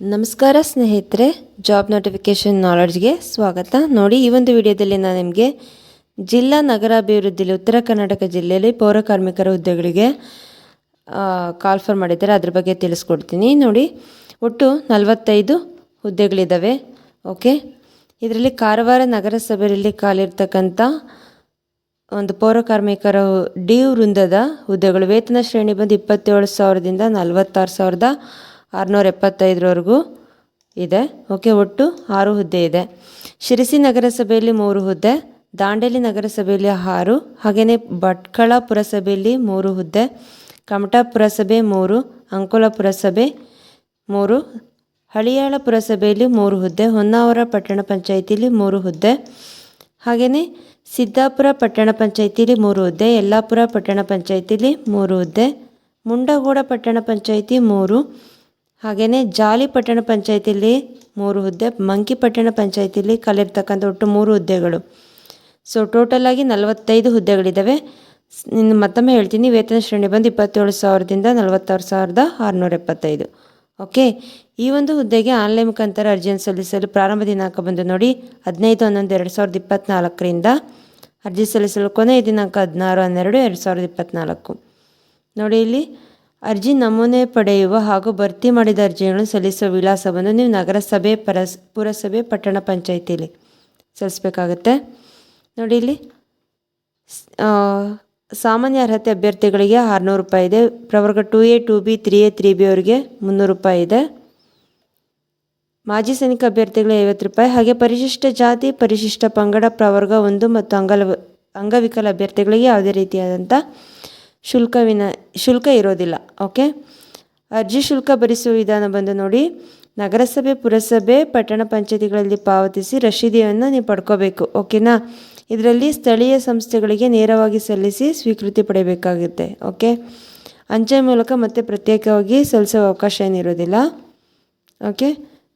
ನಮಸ್ಕಾರ ಸ್ನೇಹಿತರೆ job notification ನಾಲೆಡ್ಜ್ಗೆ ಸ್ವಾಗತ. ನೋಡಿ, ಈ ಒಂದು ವಿಡಿಯೋದಲ್ಲಿ ನಾನು ನಿಮಗೆ ಜಿಲ್ಲಾ ನಗರಾಭಿವೃದ್ಧಿಯಲ್ಲಿ ಉತ್ತರ ಕರ್ನಾಟಕ ಜಿಲ್ಲೆಯಲ್ಲಿ ಪೌರ ಕಾರ್ಮಿಕರ ಹುದ್ದೆಗಳಿಗೆ ಕಾಲ್ಫರ್ ಮಾಡಿದ್ದಾರೆ. ಅದ್ರ ಬಗ್ಗೆ ತಿಳಿಸ್ಕೊಡ್ತೀನಿ. ನೋಡಿ, ಒಟ್ಟು ನಲವತ್ತೈದು ಹುದ್ದೆಗಳಿದ್ದಾವೆ ಓಕೆ? ಇದರಲ್ಲಿ ಕಾರವಾರ ನಗರಸಭೆಯಲ್ಲಿ ಕಾಲಿರ್ತಕ್ಕಂಥ ಒಂದು ಪೌರ ಕಾರ್ಮಿಕರ ಡಿ ವೃಂದದ ಹುದ್ದೆಗಳು ವೇತನ ಶ್ರೇಣಿ ಬಂದು ಇಪ್ಪತ್ತೇಳು ಸಾವಿರದಿಂದ ನಲವತ್ತಾರು ಸಾವಿರದ ಆರುನೂರ ಎಪ್ಪತ್ತೈದರವರೆಗೂ ಇದೆ. ಓಕೆ, ಒಟ್ಟು ಆರು ಹುದ್ದೆ ಇದೆ. ಶಿರಸಿ ನಗರಸಭೆಯಲ್ಲಿ ಮೂರು ಹುದ್ದೆ, ದಾಂಡೇಲಿ ನಗರಸಭೆಯಲ್ಲಿ ಆರು ಹಾಗೆಯೇ ಭಟ್ಕಳ ಪುರಸಭೆಯಲ್ಲಿ ಮೂರು ಹುದ್ದೆ ಕಮಟಾ ಪುರಸಭೆ ಮೂರು, ಅಂಕೋಲ ಪುರಸಭೆ ಮೂರು, ಹಳಿಯಾಳ ಪುರಸಭೆಯಲ್ಲಿ ಮೂರು ಹುದ್ದೆ, ಹೊನ್ನಾವರ ಪಟ್ಟಣ ಪಂಚಾಯಿತಿಯಲ್ಲಿ ಮೂರು ಹುದ್ದೆ ಹಾಗೆಯೇ ಸಿದ್ದಾಪುರ ಪಟ್ಟಣ ಪಂಚಾಯಿತಿಯಲ್ಲಿ ಮೂರು ಹುದ್ದೆ, ಯಲ್ಲಾಪುರ ಪಟ್ಟಣ ಪಂಚಾಯಿತಿಯಲ್ಲಿ ಮೂರು ಹುದ್ದೆ, ಮುಂಡಗೋಡ ಪಟ್ಟಣ ಪಂಚಾಯಿತಿ ಮೂರು ಹಾಗೆಯೇ ಜಾಲಿ ಪಟ್ಟಣ ಪಂಚಾಯಿತಿಲಿ ಮೂರು ಹುದ್ದೆ, ಮಂಕಿ ಪಟ್ಟಣ ಪಂಚಾಯಿತಿಲಿ ಕಲಿರ್ತಕ್ಕಂಥ ಒಟ್ಟು ಮೂರು ಹುದ್ದೆಗಳು. ಸೊ ಟೋಟಲ್ ಆಗಿ ನಲವತ್ತೈದು ಹುದ್ದೆಗಳಿದ್ದಾವೆ ಇನ್ನು ಮತ್ತೊಮ್ಮೆ ಹೇಳ್ತೀನಿ, ವೇತನ ಶ್ರೇಣಿ ಬಂದು ಇಪ್ಪತ್ತೇಳು ಸಾವಿರದಿಂದ ನಲವತ್ತಾರು ಸಾವಿರದ ಆರುನೂರ ಎಪ್ಪತ್ತೈದು. ಓಕೆ ಈ ಒಂದು ಹುದ್ದೆಗೆ ಆನ್ಲೈನ್ ಮುಖಾಂತರ ಅರ್ಜಿಯನ್ನು ಸಲ್ಲಿಸಲು ಪ್ರಾರಂಭ ದಿನಾಂಕ ಬಂದು ನೋಡಿ, ಹದಿನೈದು, ಹನ್ನೊಂದು, ಎರಡು ಸಾವಿರದ ಇಪ್ಪತ್ತ್ನಾಲ್ಕರಿಂದ ಅರ್ಜಿ ಸಲ್ಲಿಸಲು ಕೊನೆಯ ದಿನಾಂಕ ಹದಿನಾರು, ಹನ್ನೆರಡು, ಎರಡು ಸಾವಿರದ ಇಪ್ಪತ್ತ್ನಾಲ್ಕು ನೋಡಿ ಇಲ್ಲಿ ಅರ್ಜಿ ನಮೂನೆ ಪಡೆಯುವ ಹಾಗೂ ಭರ್ತಿ ಮಾಡಿದ ಅರ್ಜಿಗಳನ್ನು ಸಲ್ಲಿಸುವ ವಿಳಾಸವನ್ನು ನೀವು ನಗರಸಭೆ ಪರಸ್ ಪುರಸಭೆ ಪಟ್ಟಣ ಪಂಚಾಯಿತಿಲಿ ಸಲ್ಲಿಸಬೇಕಾಗತ್ತೆ. ನೋಡಿ ಇಲ್ಲಿ ಸಾಮಾನ್ಯ ಅರ್ಹತೆ ಅಭ್ಯರ್ಥಿಗಳಿಗೆ ಆರುನೂರು ರೂಪಾಯಿ ಇದೆ. ಪ್ರವರ್ಗ two A, two B, three A, three B ಅವರಿಗೆ ಮುನ್ನೂರು ರೂಪಾಯಿ ಇದೆ. ಮಾಜಿ ಸೈನಿಕ ಅಭ್ಯರ್ಥಿಗಳಿಗೆ ಐವತ್ತು ರೂಪಾಯಿ. ಹಾಗೆ ಪರಿಶಿಷ್ಟ ಜಾತಿ, ಪರಿಶಿಷ್ಟ ಪಂಗಡ, ಪ್ರವರ್ಗ ಒಂದು ಮತ್ತು ಅಂಗಲ, ಅಂಗವಿಕಲ ಅಭ್ಯರ್ಥಿಗಳಿಗೆ ಯಾವುದೇ ರೀತಿಯಾದಂಥ ಶುಲ್ಕ ವಿನ ಶುಲ್ಕ ಇರೋದಿಲ್ಲ ಓಕೆ ಅರ್ಜಿ ಶುಲ್ಕ ಭರಿಸುವ ವಿಧಾನ ಬಂದು ನೋಡಿ. ನಗರಸಭೆ, ಪುರಸಭೆ, ಪಟ್ಟಣ ಪಂಚಾಯತಿಗಳಲ್ಲಿ ಪಾವತಿಸಿ ರಶೀದಿಯನ್ನು ನೀವು ಪಡ್ಕೋಬೇಕು ಓಕೆನಾ ಇದರಲ್ಲಿ ಸ್ಥಳೀಯ ಸಂಸ್ಥೆಗಳಿಗೆ ನೇರವಾಗಿ ಸಲ್ಲಿಸಿ ಸ್ವೀಕೃತಿ ಪಡೆಯಬೇಕಾಗುತ್ತೆ ಓಕೆ ಅಂಚೆ ಮೂಲಕ ಮತ್ತೆ ಪ್ರತ್ಯೇಕವಾಗಿ ಸಲ್ಲಿಸೋ ಅವಕಾಶ ಏನಿರೋದಿಲ್ಲ ಓಕೆ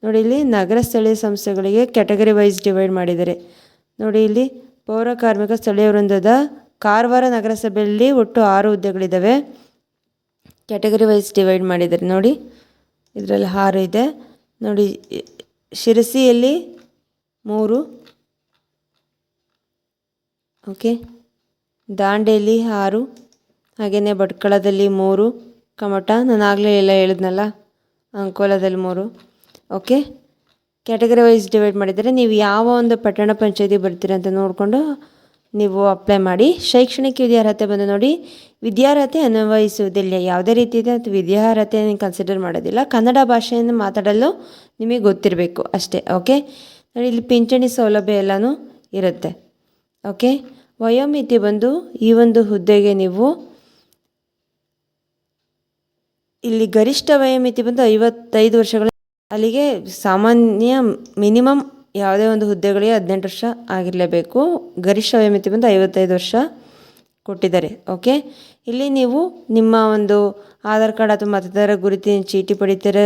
ನೋಡಿ, ಇಲ್ಲಿ ನಗರ ಸ್ಥಳೀಯ ಸಂಸ್ಥೆಗಳಿಗೆ ಕ್ಯಾಟಗರಿ ವೈಸ್ ಡಿವೈಡ್ ಮಾಡಿದ್ದಾರೆ. ನೋಡಿ, ಇಲ್ಲಿ ಪೌರ ಕಾರ್ಮಿಕ ಸ್ಥಳೀಯ ವೃಂದದ ಕಾರವಾರ ನಗರಸಭೆಯಲ್ಲಿ ಒಟ್ಟು ಆರು ಹುದ್ದೆಗಳಿದ್ದಾವೆ. ಕ್ಯಾಟಗರಿ ವೈಸ್ ಡಿವೈಡ್ ಮಾಡಿದ್ದಾರೆ. ನೋಡಿ, ಇದರಲ್ಲಿ ಆರು ಇದೆ. ನೋಡಿ, ಶಿರಸಿಯಲ್ಲಿ ಮೂರು. ಓಕೆ. ದಾಂಡೇಲಿ ಆರು. ಹಾಗೆಯೇ ಭಟ್ಕಳದಲ್ಲಿ ಮೂರು. ಕಮಟ ನಾನು ಆಗಲೇ ಎಲ್ಲ ಹೇಳಿದ್ನಲ್ಲ, ಅಂಕೋಲದಲ್ಲಿ ಮೂರು. ಓಕೆ. ಕ್ಯಾಟಗರಿ ವೈಸ್ ಡಿವೈಡ್ ಮಾಡಿದರೆ ನೀವು ಯಾವ ಒಂದು ಪಟ್ಟಣ ಪಂಚಾಯತಿ ಬರ್ತೀರ ಅಂತ ನೋಡಿಕೊಂಡು ನೀವು ಅಪ್ಲೈ ಮಾಡಿ ಶೈಕ್ಷಣಿಕ ವಿದ್ಯಾರ್ಹತೆ ಬಂದು ನೋಡಿ, ವಿದ್ಯಾರ್ಹತೆ ಅನ್ವಯಿಸುವುದಿಲ್ಲ, ಯಾವುದೇ ರೀತಿಯ ವಿದ್ಯಾರ್ಹತೆಯನ್ನು ಕನ್ಸಿಡರ್ ಮಾಡೋದಿಲ್ಲ. ಕನ್ನಡ ಭಾಷೆಯನ್ನು ಮಾತಾಡಲು ನಿಮಗೆ ಗೊತ್ತಿರಬೇಕು ಅಷ್ಟೇ ಓಕೆ ನೋಡಿ, ಇಲ್ಲಿ ಪಿಂಚಣಿ ಸೌಲಭ್ಯ ಎಲ್ಲನೂ ಇರುತ್ತೆ ಓಕೆ ವಯೋಮಿತಿ ಬಂದು ಈ ಒಂದು ಹುದ್ದೆಗೆ ನೀವು ಇಲ್ಲಿ ಗರಿಷ್ಠ ವಯೋಮಿತಿ ಬಂದು ಐವತ್ತೈದು ವರ್ಷಗಳ ಅಲ್ಲಿಗೆ ಸಾಮಾನ್ಯ ಮಿನಿಮಮ್ ಯಾವುದೇ ಒಂದು ಹುದ್ದೆಗಳಿಗೆ ಹದಿನೆಂಟು ವರ್ಷ ಆಗಿರಲೇಬೇಕು. ಗರಿಷ್ಠ ವಯೋಮಿತಿ ಬಂದು ಐವತ್ತೈದು ವರ್ಷ ಕೊಟ್ಟಿದ್ದಾರೆ. ಓಕೆ ಇಲ್ಲಿ ನೀವು ನಿಮ್ಮ ಒಂದು ಆಧಾರ್ ಕಾರ್ಡ್ ಅಥವಾ ಮತದಾರ ಗುರುತಿನ ಚೀಟಿ ಪಡಿತರ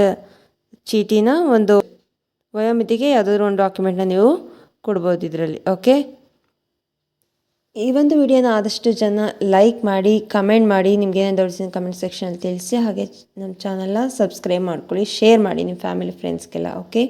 ಚೀಟಿನ ಒಂದು ವಯೋಮಿತಿಗೆ ಯಾವುದಾದ್ರೂ ಒಂದು ಡಾಕ್ಯುಮೆಂಟ್ನ ನೀವು ಕೊಡ್ಬೋದು ಇದರಲ್ಲಿ. ಓಕೆ ಈ ಒಂದು ವಿಡಿಯೋನ ಆದಷ್ಟು ಜನ ಲೈಕ್ ಮಾಡಿ ಕಮೆಂಟ್ ಮಾಡಿ, ನಿಮ್ಗೆ ಡೌಟ್ಸ್ ಕಮೆಂಟ್ ಸೆಕ್ಷನಲ್ಲಿ ತಿಳಿಸಿ, ಹಾಗೆ ನಮ್ಮ ಚಾನಲ್ನ ಸಬ್ಸ್ಕ್ರೈಬ್ ಮಾಡ್ಕೊಳ್ಳಿ ಶೇರ್ ಮಾಡಿ ನಿಮ್ಮ ಫ್ಯಾಮಿಲಿ ಫ್ರೆಂಡ್ಸ್ಗೆಲ್ಲ ಓಕೆ